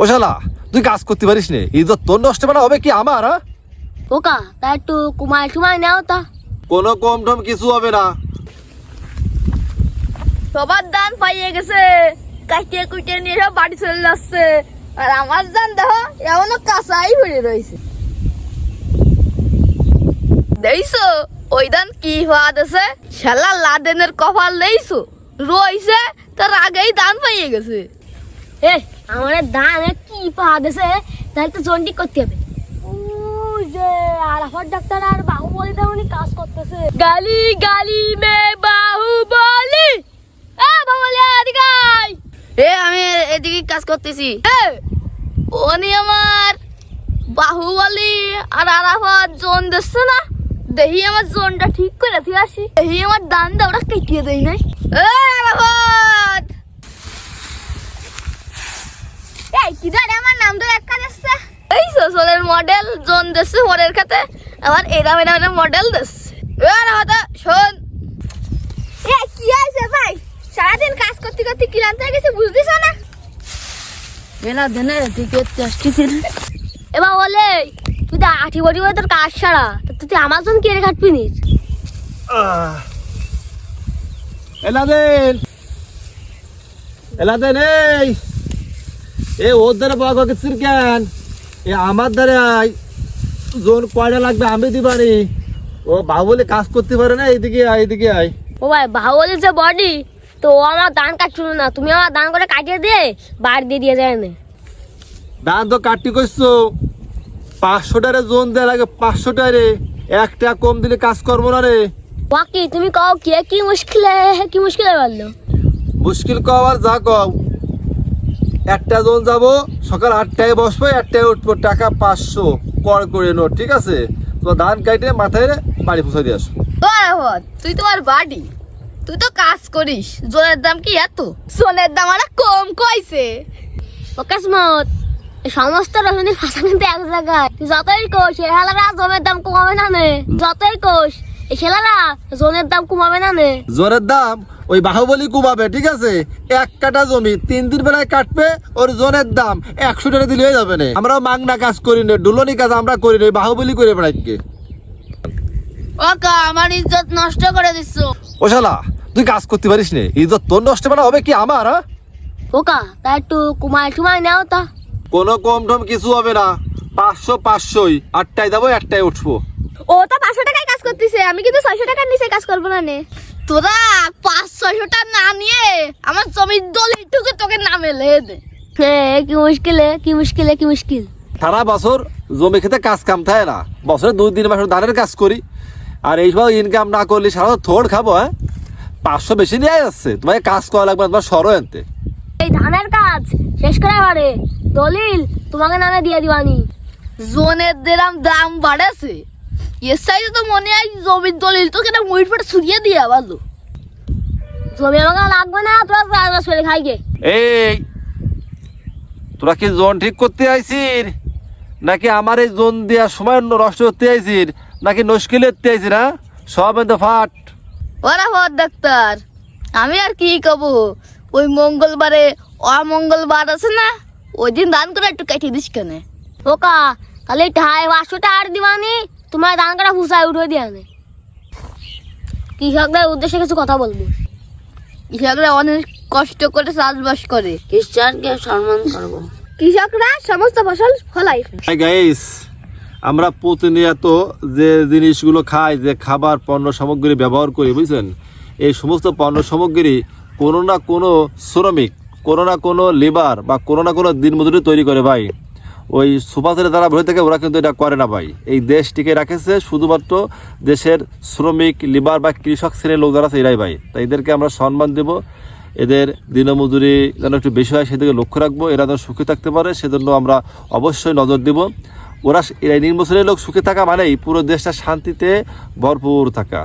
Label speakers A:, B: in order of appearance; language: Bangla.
A: ও শালা তুই কাজ করতে পারিস নে। ইজ্জত তোর নষ্ট মানে হবে কি আমার হ্যাঁ?
B: ওকা তা একটু কুমায় টুমায় নাও তা।
A: কোনো কম টম কিছু হবে না।
C: সবার দান পাইয়ে গেছে। কাটিয়ে কুটিয়ে নিয়ে সব বাড়ি চলে যাচ্ছে। আর আমার দান দেখো এমনও কাঁচাই পড়ে রয়েছে। দেখছ ওই দান কি হওয়া দেশে শালা লাদেনের কপাল দেখছ রইছে তার আগেই দান পাইয়ে গেছে।
B: এ আমার দান কি পা দেছে তাহলে তো জন্ডি করতে হবে। যে ডাক্তার আর বাহুবলি তেমনি কাজ করতেছে।
C: গালি গালি মে বাহুবলি। এ বাহুবলি এদিকে আয়। এ আমি এদিকে কাজ করতেছি। এ, উনি আমার বাহুবলি আর আরাফাত জোন দিচ্ছে না? দেখি আমার জোনটা ঠিক করে দিয়ে আসি। দেখি আমার দান ওরা কেটিয়ে দেয় নাই। এ আরাফাত! এই কি জানে আমার নাম তো এক কাজ আসছে এই সোশ্যালের মডেল জোন দিচ্ছে ওরের খাতে আবার এরা এরা মডেল দিচ্ছে এ আরাফাত শোন। এ কি আছে ভাই? সারাদিন কাজ করতে করতে ক্লান্ত হয়ে গেছে বুঝতেছ না?
B: এলা দেনে টিকে আসতেছিল এবার বলে তুই তো আঠি বটি তোর কাজ ছাড়া তা তুই আমার জন্য কেড়ে কাটবি নিস
A: এলাদেন। এলাদেন এই। এ ওর দ্বারা বাবা কাকির কেন? এ আমার দ্বারা জোন কয়টা লাগবে আমি দিবানি ও বাবুলে কাজ করতে পারে না এইদিকে আয় এইদিকে আয়।
B: ও ভাই যে বডি তো ও আমার কাটছিল না। তুমি আমার করে কাটিয়ে দিয়ে বাড়ি দিয়ে দিয়ে যায় না।
A: তো কাটটি করছ পাঁচশো টারে জোন দেওয়া লাগে পাঁচশো টারে একটা কম দিলে কাজ করব না রে।
B: বাকি তুমি কও কে কি মুশকিলে কি মুশকিলে বলল?
A: মুশকিল কবার যা কও। একটা জোন যাব, সকাল আটটায় বসবো, একটায় উঠবো, টাকা পাঁচশো, কর করে নো, ঠিক আছে? তো ধান কাটে মাথায় বাড়ি পৌঁছে দিয়ে আসব।
C: তুই তোমার বাড়ি? তুই তো কাজ করিস জোনের দাম কি এত? সোনের দাম আর কম কইছে।
B: ওকে স্মত এই সমস্ত রজনী ফাঁসা কিন্তু এক জায়গায়। তুই যতই কোষ এই হেলারা জমের দাম কমে না নে। যতই কোষ এই জনের দাম কমাবে না নে?
A: জোরের দাম? ওই বাহুবলি কুমাবে ঠিক আছে? এক কাটা জমি তিন দিন বেলায় কাটবে ওর জোনের দাম একশো টাকা দিলে হয়ে যাবে না। আমরাও মাংনা কাজ করি না ডুলনি কাজ আমরা করি না বাহুবলি করে বেড়াইকে।
C: ওকা আমার ইজ্জত নষ্ট করে দিচ্ছ
A: ও শালা তুই কাজ করতে পারিস নে ইজ্জত তোর নষ্ট মানে হবে কি আমার হ্যাঁ?
B: ওকা তা একটু কুমায় টুমায় নাও তা।
A: কোনো কম টম কিছু হবে না পাঁচশো পাঁচশোই আটটায় যাব একটায় উঠবো।
C: ও তো পাঁচশো কাজ করতেছে আমি কিন্তু ছয়শো টাকার নিচে কাজ করব না নে। তোরা পাঁচ ছয়শো টাকা না নিয়ে আমার জমির দল দলিলটুকু তোকে নামে লে দে।
B: কি? মুশকিলে কি মুশকিলে কি মুশকিল?
A: সারা বছর জমি খেতে কাজ কাম থাকে না। বছরে দুই তিন মাস ধানের কাজ করি। আর এই সব ইনকাম না করলে সারা থোড় খাব হ্যাঁ? পাঁচশো বেশি নিয়ে যাচ্ছে। তোমাকে কাজ করা লাগবে তোমার সরো আনতে
B: এই ধানের কাজ শেষ করে পারে দলিল তোমাকে নামে দিয়ে দিবানি।
C: জোনের দিলাম দাম বাড়েছে। এর সাইডে তো মনে হয় জমির দলিল তো কেন মুড়ির পরে ছুড়িয়ে দিয়ে ভালো
B: জমি আমাকে লাগবে না তোরা চাষবাস করে খাই গে।
A: এই তোরা কি জোন ঠিক করতে আইছিস নাকি আমার এই জোন দেওয়ার সময় নষ্ট করতে আইছিস নাকি নস্কিল এতে আইছিস না সব এতে ফাট।
C: ওরা হর ডাক্তার আমি আর কি কব? ওই মঙ্গলবারে অমঙ্গলবার আছে না? ওই দিন দান করে একটু কেটে দিস কেন।
B: ওকা তাহলে ঢাই পাঁচশো টাকার দিবানি? তোমার ধান কাটা ফুসায় উঠে দিয়ে আনে। কৃষকদের উদ্দেশ্যে কিছু কথা বলব।
C: কৃষকরা অনেক কষ্ট করে চাষবাস করে।
B: খ্রিস্টানকে সম্মান করব।
C: কৃষকরা সমস্ত ফসল ফলায়।
A: হাই গাইস আমরা প্রতিনিয়ত যে জিনিসগুলো খাই যে খাবার পণ্য সামগ্রী ব্যবহার করি বুঝছেন? এই সমস্ত পণ্য সামগ্রী কোনো না কোনো শ্রমিক কোনো না কোনো লেবার বা কোনো না কোনো দিনমজুরি তৈরি করে ভাই। ওই সুপাসের দ্বারা ভরে থাকে ওরা কিন্তু এটা করে না ভাই। এই দেশ টিকে রাখেছে শুধুমাত্র দেশের শ্রমিক, লিবার বা কৃষক শ্রেণির লোক যারা আছে এরাই ভাই। তাই এদেরকে আমরা সম্মান দেব। এদের দিনমজুরি যেন একটু বেশি হয় সেদিকে লক্ষ্য রাখব। এরা যেন সুখী থাকতে পারে সেজন্য আমরা অবশ্যই নজর দেব। ওরা এই নির্বাচনের লোক, সুখে থাকা মানেই পুরো দেশটা শান্তিতে ভরপুর থাকা।